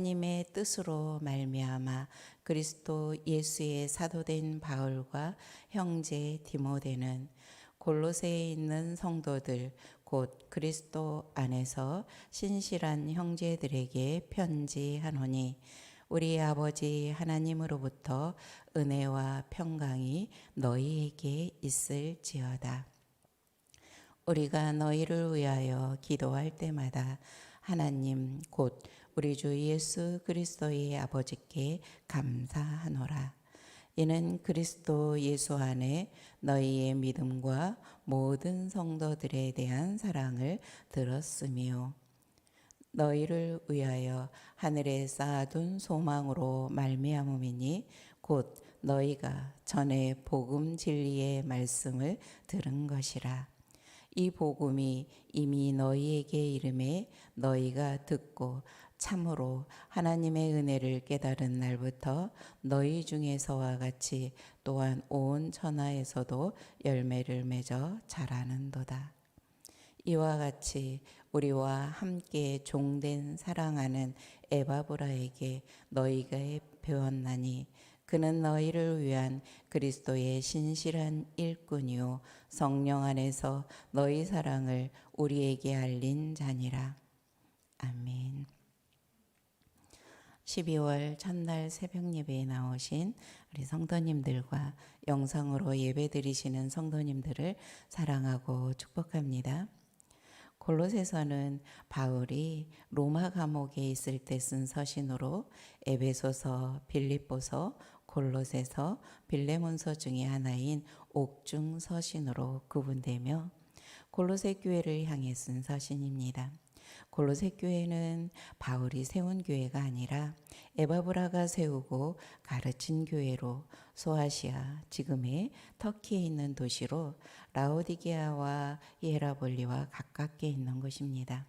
하나님의 뜻으로 말미암아 그리스도 예수의 사도된 바울과 형제 디모데는 골로새에 있는 성도들 곧 그리스도 안에서 신실한 형제들에게 편지하노니 우리 아버지 하나님으로부터 은혜와 평강이 너희에게 있을지어다. 우리가 너희를 위하여 기도할 때마다 하나님 곧 우리 주 예수 그리스도의 아버지께 감사하노라. 이는 그리스도 예수 안에 너희의 믿음과 모든 성도들에 대한 사랑을 들었으며 너희를 위하여 하늘에 쌓아둔 소망으로 말미암음이니 곧 너희가 전에 복음 진리의 말씀을 들은 것이라. 이 복음이 이미 너희에게 이름에 너희가 듣고 참으로 하나님의 은혜를 깨달은 날부터 너희 중에서와 같이 또한 온 천하에서도 열매를 맺어 자라는도다. 이와 같이 우리와 함께 종된 사랑하는 에바브라에게 너희가 배웠나니 그는 너희를 위한 그리스도의 신실한 일꾼이요 성령 안에서 너희 사랑을 우리에게 알린 자니라. 아멘. 12월 첫날 새벽 예배에 나오신 우리 성도님들과 영상으로 예배 드리시는 성도님들을 사랑하고 축복합니다. 골로새서는 바울이 로마 감옥에 있을 때 쓴 서신으로 에베소서, 빌립보서, 골로새서, 빌레몬서 중의 하나인 옥중 서신으로 구분되며 골로새 교회를 향해 쓴 서신입니다. 골로새 교회는 바울이 세운 교회가 아니라 에바브라가 세우고 가르친 교회로 소아시아 지금의 터키에 있는 도시로 라오디게아와 예라볼리와 가깝게 있는 곳입니다.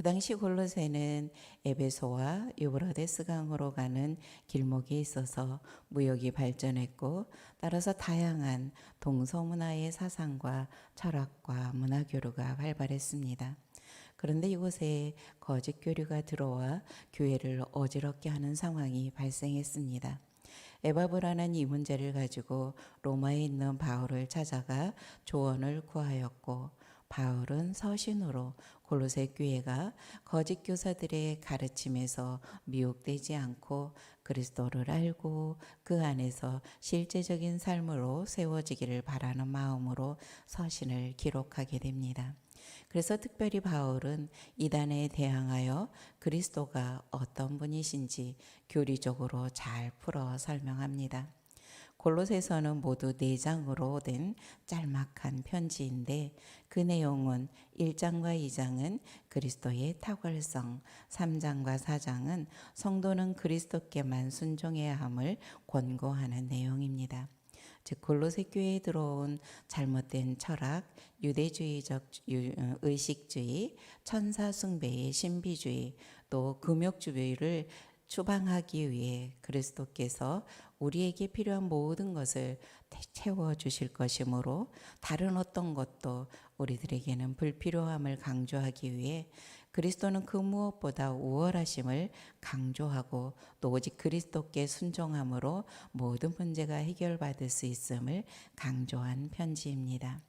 그 당시 골로새는 에베소와 유브라데스 강으로 가는 길목에 있어서 무역이 발전했고 따라서 다양한 동서문화의 사상과 철학과 문화 교류가 활발했습니다. 그런데 이곳에 거짓 교류가 들어와 교회를 어지럽게 하는 상황이 발생했습니다. 에바브라는 이 문제를 가지고 로마에 있는 바울을 찾아가 조언을 구하였고 바울은 서신으로 골로새 교회가 거짓 교사들의 가르침에서 미혹되지 않고 그리스도를 알고 그 안에서 실제적인 삶으로 세워지기를 바라는 마음으로 서신을 기록하게 됩니다. 그래서 특별히 바울은 이단에 대항하여 그리스도가 어떤 분이신지 교리적으로 잘 풀어 설명합니다. 골로새서는 모두 4장으로 된 짤막한 편지인데 그 내용은 1장과 2장은 그리스도의 탁월성, 3장과 4장은 성도는 그리스도께만 순종해야 함을 권고하는 내용입니다. 즉 골로새 교회에 들어온 잘못된 철학, 유대주의적 어, 의식주의, 천사 숭배의 신비주의, 또 금욕주의를 추방하기 위해 그리스도께서 우리에게 필요한 모든 것을 채워 주실 것이므로 다른 어떤 것도 우리들에게는 불필요함을 강조하기 위해 그리스도는 그 무엇보다 우월하심을 강조하고 또 오직 그리스도께 순종함으로 모든 문제가 해결받을 수 있음을 강조한 편지입니다.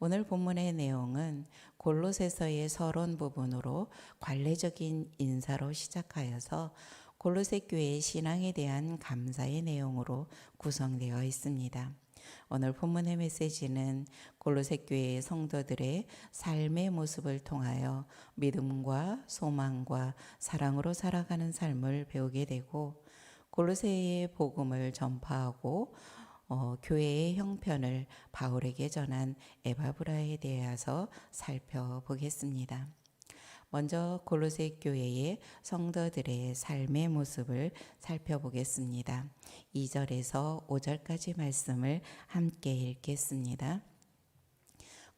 오늘 본문의 내용은 골로새서의 서론 부분으로 관례적인 인사로 시작하여서 골로새 교회의 신앙에 대한 감사의 내용으로 구성되어 있습니다. 오늘 본문의 메시지는 골로새 교회의 성도들의 삶의 모습을 통하여 믿음과 소망과 사랑으로 살아가는 삶을 배우게 되고 골로새의 복음을 전파하고 어, 교회의 형편을 바울에게 전한 에바브라에 대해서 살펴보겠습니다. 먼저 골로새 교회의 성도들의 삶의 모습을 살펴보겠습니다. 2절에서 5절까지 말씀을 함께 읽겠습니다.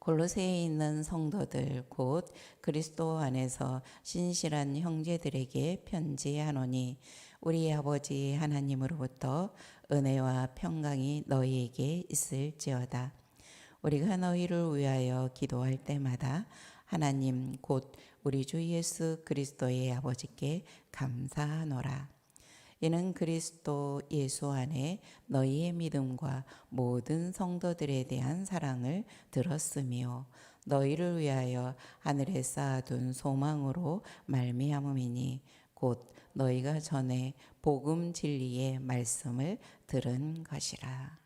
골로새에 있는 성도들 곧 그리스도 안에서 신실한 형제들에게 편지하노니 우리 아버지 하나님으로부터 은혜와 평강이 너희에게 있을지어다. 우리가 너희를 위하여 기도할 때마다 하나님 곧 우리 주 예수 그리스도의 아버지께 감사하노라. 이는 그리스도 예수 안에 너희의 믿음과 모든 성도들에 대한 사랑을 들었으며 너희를 위하여 하늘에 쌓아둔 소망으로 말미암음이니 곧 너희가 전에 복음 진리의 말씀을 들은 것이라.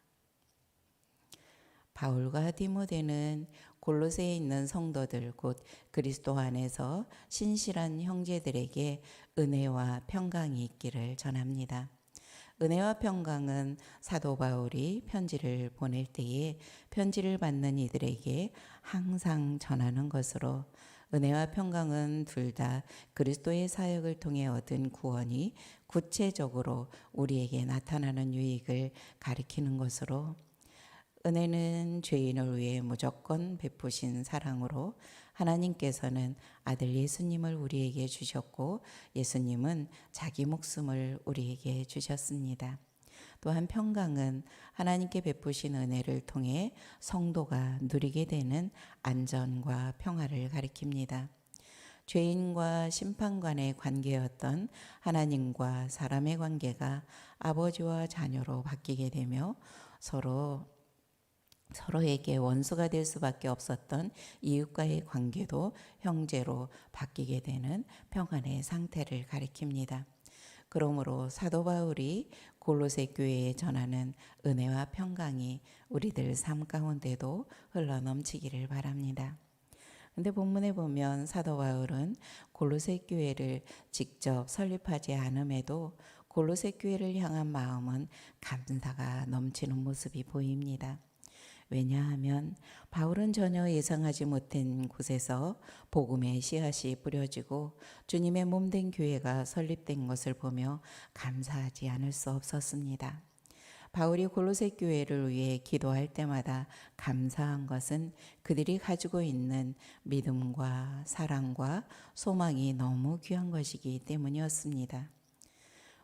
바울과 디모데는 골로새에 있는 성도들 곧 그리스도 안에서 신실한 형제들에게 은혜와 평강이 있기를 전합니다. 은혜와 평강은 사도 바울이 편지를 보낼 때에 편지를 받는 이들에게 항상 전하는 것으로 은혜와 평강은 둘 다 그리스도의 사역을 통해 얻은 구원이 구체적으로 우리에게 나타나는 유익을 가리키는 것으로 은혜는 죄인을 위해 무조건 베푸신 사랑으로 하나님께서는 아들 예수님을 우리에게 주셨고 예수님은 자기 목숨을 우리에게 주셨습니다. 또한 평강은 하나님께 베푸신 은혜를 통해 성도가 누리게 되는 안전과 평화를 가리킵니다. 죄인과 심판관의 관계였던 하나님과 사람의 관계가 아버지와 자녀로 바뀌게 되며 서로 서로에게 원수가 될 수밖에 없었던 이웃과의 관계도 형제로 바뀌게 되는 평안의 상태를 가리킵니다. 그러므로 사도 바울이 골로새 교회에 전하는 은혜와 평강이 우리들 삶 가운데도 흘러 넘치기를 바랍니다. 근데 본문에 보면 사도 바울은 골로새 교회를 직접 설립하지 않음에도 골로새 교회를 향한 마음은 감사가 넘치는 모습이 보입니다. 왜냐하면 바울은 전혀 예상하지 못한 곳에서 복음의 씨앗이 뿌려지고 주님의 몸된 교회가 설립된 것을 보며 감사하지 않을 수 없었습니다. 바울이 골로새 교회를 위해 기도할 때마다 감사한 것은 그들이 가지고 있는 믿음과 사랑과 소망이 너무 귀한 것이기 때문이었습니다.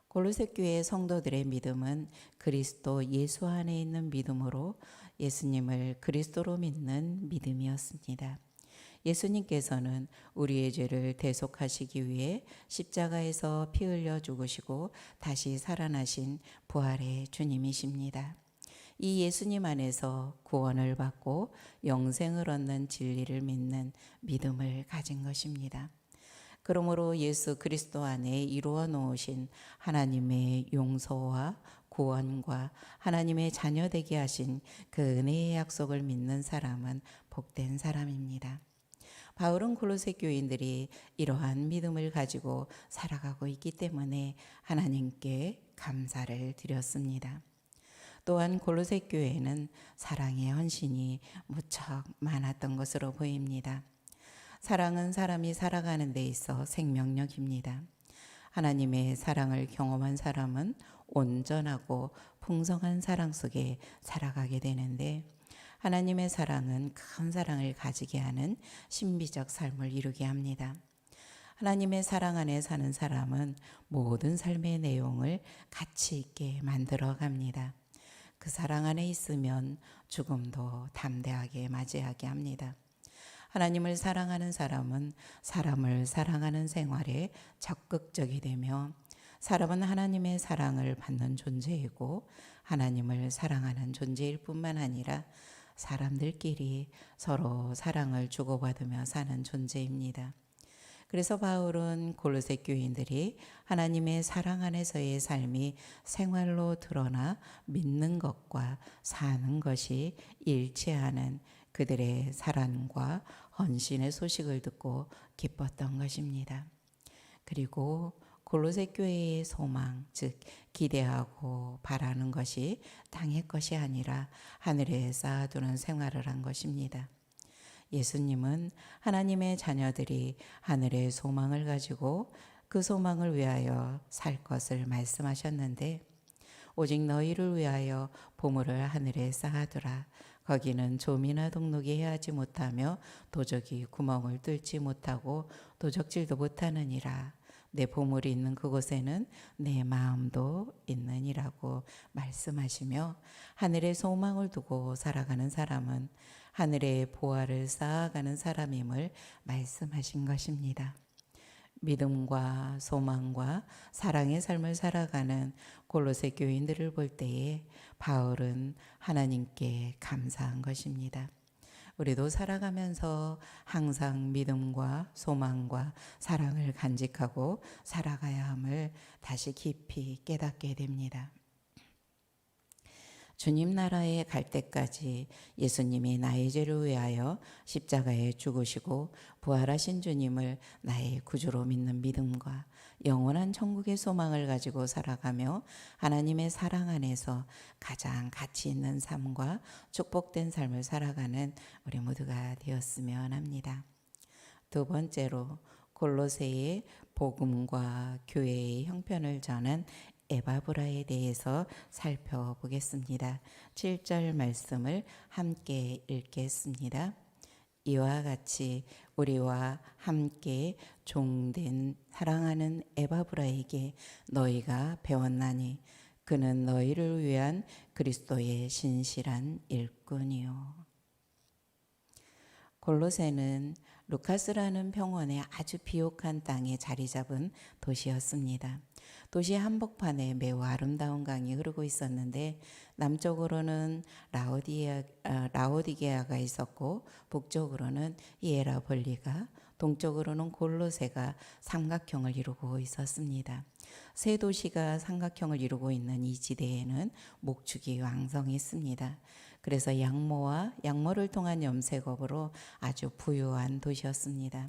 골로새 교회 성도들의 믿음은 그리스도 예수 안에 있는 믿음으로 예수님을 그리스도로 믿는 믿음이었습니다. 예수님께서는 우리의 죄를 대속하시기 위해 십자가에서 피 흘려 죽으시고 다시 살아나신 부활의 주님이십니다. 이 예수님 안에서 구원을 받고 영생을 얻는 진리를 믿는 믿음을 가진 것입니다. 그러므로 예수 그리스도 안에 이루어 놓으신 하나님의 용서와 구원과 하나님의 자녀 되게 하신 그 은혜의 약속을 믿는 사람은 복된 사람입니다. 바울은 골로새 교인들이 이러한 믿음을 가지고 살아가고 있기 때문에 하나님께 감사를 드렸습니다. 또한 골로새 교회는 사랑의 헌신이 무척 많았던 것으로 보입니다. 사랑은 사람이 살아가는 데 있어 생명력입니다. 하나님의 사랑을 경험한 사람은 온전하고 풍성한 사랑 속에 살아가게 되는데 하나님의 사랑은 큰 사랑을 가지게 하는 신비적 삶을 이루게 합니다. 하나님의 사랑 안에 사는 사람은 모든 삶의 내용을 가치 있게 만들어 갑니다. 그 사랑 안에 있으면 죽음도 담대하게 맞이하게 합니다. 하나님을 사랑하는 사람은 사람을 사랑하는 생활에 적극적이 되며 사람은 하나님의 사랑을 받는 존재이고 하나님을 사랑하는 존재일 뿐만 아니라 사람들끼리 서로 사랑을 주고받으며 사는 존재입니다. 그래서 바울은 골로새 교인들이 하나님의 사랑 안에서의 삶이 생활로 드러나 믿는 것과 사는 것이 일치하는 그들의 사랑과 헌신의 소식을 듣고 기뻤던 것입니다. 그리고 골로새 교회의 소망, 즉 기대하고 바라는 것이 땅의 것이 아니라 하늘에 쌓아두는 생활을 한 것입니다. 예수님은 하나님의 자녀들이 하늘의 소망을 가지고 그 소망을 위하여 살 것을 말씀하셨는데 오직 너희를 위하여 보물을 하늘에 쌓아두라. 거기는 좀이나 동록이 해하지 못하며 도적이 구멍을 뚫지 못하고 도적질도 못하느니라. 내 보물이 있는 그곳에는 내 마음도 있느니라고 말씀하시며 하늘의 소망을 두고 살아가는 사람은 하늘의 보화를 쌓아가는 사람임을 말씀하신 것입니다. 믿음과 소망과 사랑의 삶을 살아가는 골로새 교인들을 볼 때에 바울은 하나님께 감사한 것입니다. 우리도 살아가면서 항상 믿음과 소망과 사랑을 간직하고 살아가야 함을 다시 깊이 깨닫게 됩니다. 주님 나라에 갈 때까지 예수님이 나의 죄를 위하여 십자가에 죽으시고 부활하신 주님을 나의 구주로 믿는 믿음과 영원한 천국의 소망을 가지고 살아가며 하나님의 사랑 안에서 가장 가치 있는 삶과 축복된 삶을 살아가는 우리 모두가 되었으면 합니다. 두 번째로 골로새의 복음과 교회의 형편을 전한 에바브라에 대해서 살펴보겠습니다. 7절 말씀을 함께 읽겠습니다. 이와 같이 우리와 함께 종된 사랑하는 에바브라에게 너희가 배웠나니 그는 너희를 위한 그리스도의 신실한 일꾼이요. 골로새는 루카스라는 평원의 아주 비옥한 땅에 자리 잡은 도시였습니다. 도시 한복판에 매우 아름다운 강이 흐르고 있었는데 남쪽으로는 라오디아, 아, 라오디게아가 있었고 북쪽으로는 이에라볼리가 동쪽으로는 골로세가 삼각형을 이루고 있었습니다. 세 도시가 삼각형을 이루고 있는 이 지대에는 목축이 왕성했습니다. 그래서 양모와 양모를 통한 염색업으로 아주 부유한 도시였습니다.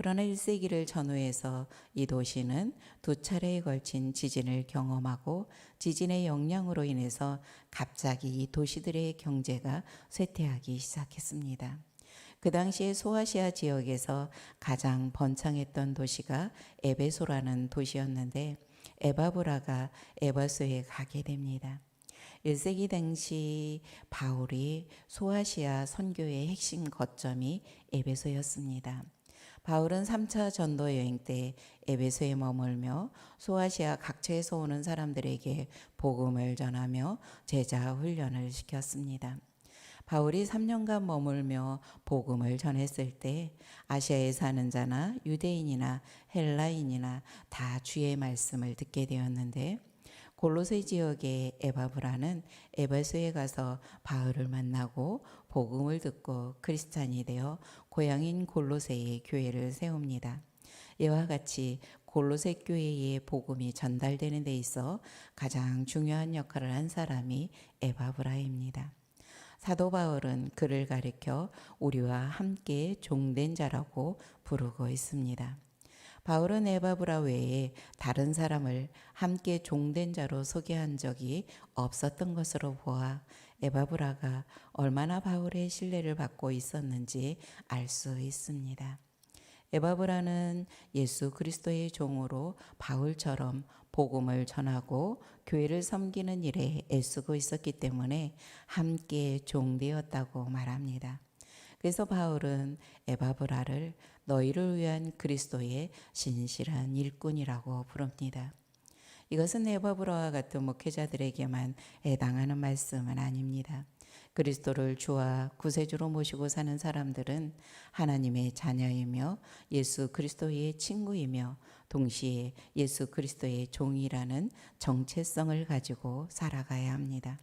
그러나 1세기를 전후해서 이 도시는 두 차례에 걸친 지진을 경험하고 지진의 영향으로 인해서 갑자기 이 도시들의 경제가 쇠퇴하기 시작했습니다. 그 당시에 소아시아 지역에서 가장 번창했던 도시가 에베소라는 도시였는데 에바브라가 에바소에 가게 됩니다. 1세기 당시 바울이 소아시아 선교의 핵심 거점이 에베소였습니다. 바울은 3차 전도 여행 때 에베소에 머물며 소아시아 각처에서 오는 사람들에게 복음을 전하며 제자 훈련을 시켰습니다. 바울이 3년간 머물며 복음을 전했을 때 아시아에 사는 자나 유대인이나 헬라인이나 다 주의 말씀을 듣게 되었는데 골로새 지역의 에바브라는 에베소에 가서 바울을 만나고 복음을 듣고 크리스찬이 되어 고향인 골로새의 교회를 세웁니다. 이와 같이 골로새 교회의 복음이 전달되는 데 있어 가장 중요한 역할을 한 사람이 에바브라입니다. 사도 바울은 그를 가리켜 우리와 함께 종된 자라고 부르고 있습니다. 바울은 에바브라 외에 다른 사람을 함께 종된 자로 소개한 적이 없었던 것으로 보아 에바브라가 얼마나 바울의 신뢰를 받고 있었는지 알 수 있습니다. 에바브라는 예수 그리스도의 종으로 바울처럼 복음을 전하고 교회를 섬기는 일에 애쓰고 있었기 때문에 함께 종되었다고 말합니다. 그래서 바울은 에바브라를 너희를 위한 그리스도의 신실한 일꾼이라고 부릅니다. 이것은 에바브라와 같은 목회자들에게만 해당하는 말씀은 아닙니다. 그리스도를 주와 구세주로 모시고 사는 사람들은 하나님의 자녀이며 예수 그리스도의 친구이며 동시에 예수 그리스도의 종이라는 정체성을 가지고 살아가야 합니다.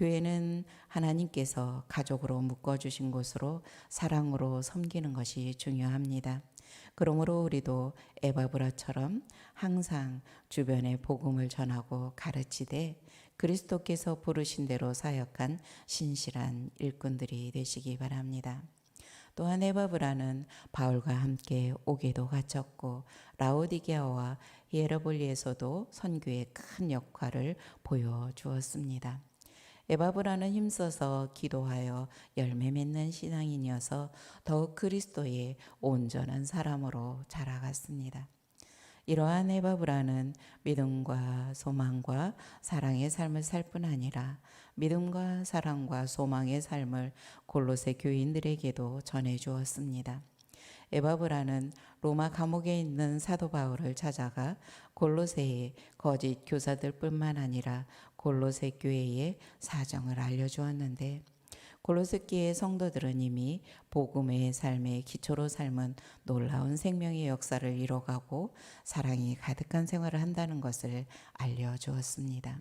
교회는 하나님께서 가족으로 묶어주신 곳으로 사랑으로 섬기는 것이 중요합니다. 그러므로 우리도 에바브라처럼 항상 주변에 복음을 전하고 가르치되 그리스도께서 부르신 대로 사역한 신실한 일꾼들이 되시기 바랍니다. 또한 에바브라는 바울과 함께 오게도 갇혔고 라오디게아와 히에라볼리에서도 선교의 큰 역할을 보여주었습니다. 에바브라는 힘써서 기도하여 열매 맺는 신앙인이어서 더욱 그리스도의 온전한 사람으로 자라갔습니다. 이러한 에바브라는 믿음과 소망과 사랑의 삶을 살 뿐 아니라 믿음과 사랑과 소망의 삶을 골로새 교인들에게도 전해 주었습니다. 에바브라는 로마 감옥에 있는 사도 바울을 찾아가 골로새의 거짓 교사들뿐만 아니라 골로새 교회의 사정을 알려주었는데 골로새 교회 성도들은 이미 복음의 삶의 기초로 삶은 놀라운 생명의 역사를 이뤄가고 사랑이 가득한 생활을 한다는 것을 알려주었습니다.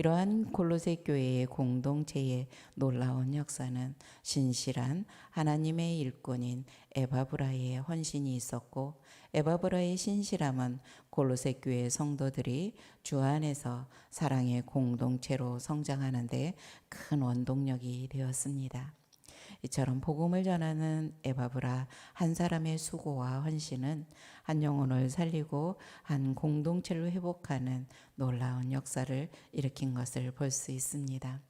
이러한 골로새 교회의 공동체의 놀라운 역사는 신실한 하나님의 일꾼인 에바브라의 헌신이 있었고 에바브라의 신실함은 골로새 교회 성도들이 주 안에서 사랑의 공동체로 성장하는데 큰 원동력이 되었습니다. 이처럼 복음을 전하는 에바브라 한 사람의 수고와 헌신은 한 영혼을 살리고 한 공동체를 회복하는 놀라운 역사를 일으킨 것을 볼 수 있습니다.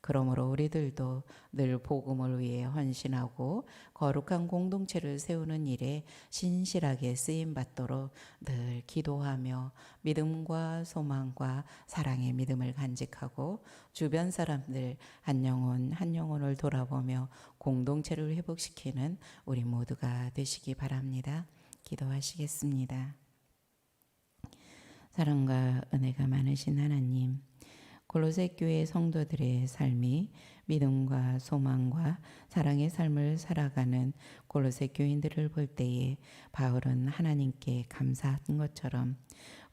그러므로 우리들도 늘 복음을 위해 헌신하고 거룩한 공동체를 세우는 일에 신실하게 쓰임 받도록 늘 기도하며 믿음과 소망과 사랑의 믿음을 간직하고 주변 사람들 한 영혼 한 영혼을 돌아보며 공동체를 회복시키는 우리 모두가 되시기 바랍니다. 기도하시겠습니다. 사랑과 은혜가 많으신 하나님, 골로새 교회 성도들의 삶이 믿음과 소망과 사랑의 삶을 살아가는 골로새 교인들을 볼 때에 바울은 하나님께 감사한 것처럼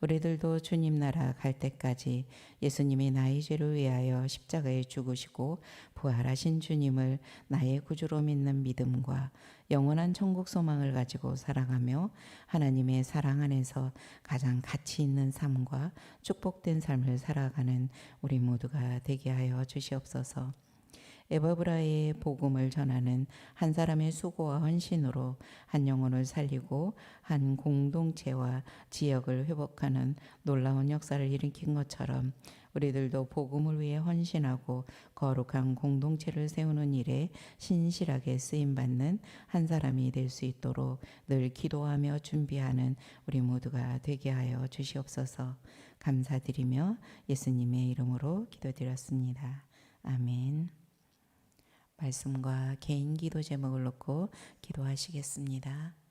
우리들도 주님 나라 갈 때까지 예수님이 나의 죄를 위하여 십자가에 죽으시고 부활하신 주님을 나의 구주로 믿는 믿음과 영원한 천국 소망을 가지고 살아가며 하나님의 사랑 안에서 가장 가치 있는 삶과 축복된 삶을 살아가는 우리 모두가 되게 하여 주시옵소서. 에버브라의 복음을 전하는 한 사람의 수고와 헌신으로 한 영혼을 살리고 한 공동체와 지역을 회복하는 놀라운 역사를 일으킨 것처럼 우리들도 복음을 위해 헌신하고 거룩한 공동체를 세우는 일에 신실하게 쓰임 받는 한 사람이 될 수 있도록 늘 기도하며 준비하는 우리 모두가 되게 하여 주시옵소서. 감사드리며 예수님의 이름으로 기도드렸습니다. 아멘. 말씀과 개인 기도 제목을 놓고 기도하시겠습니다.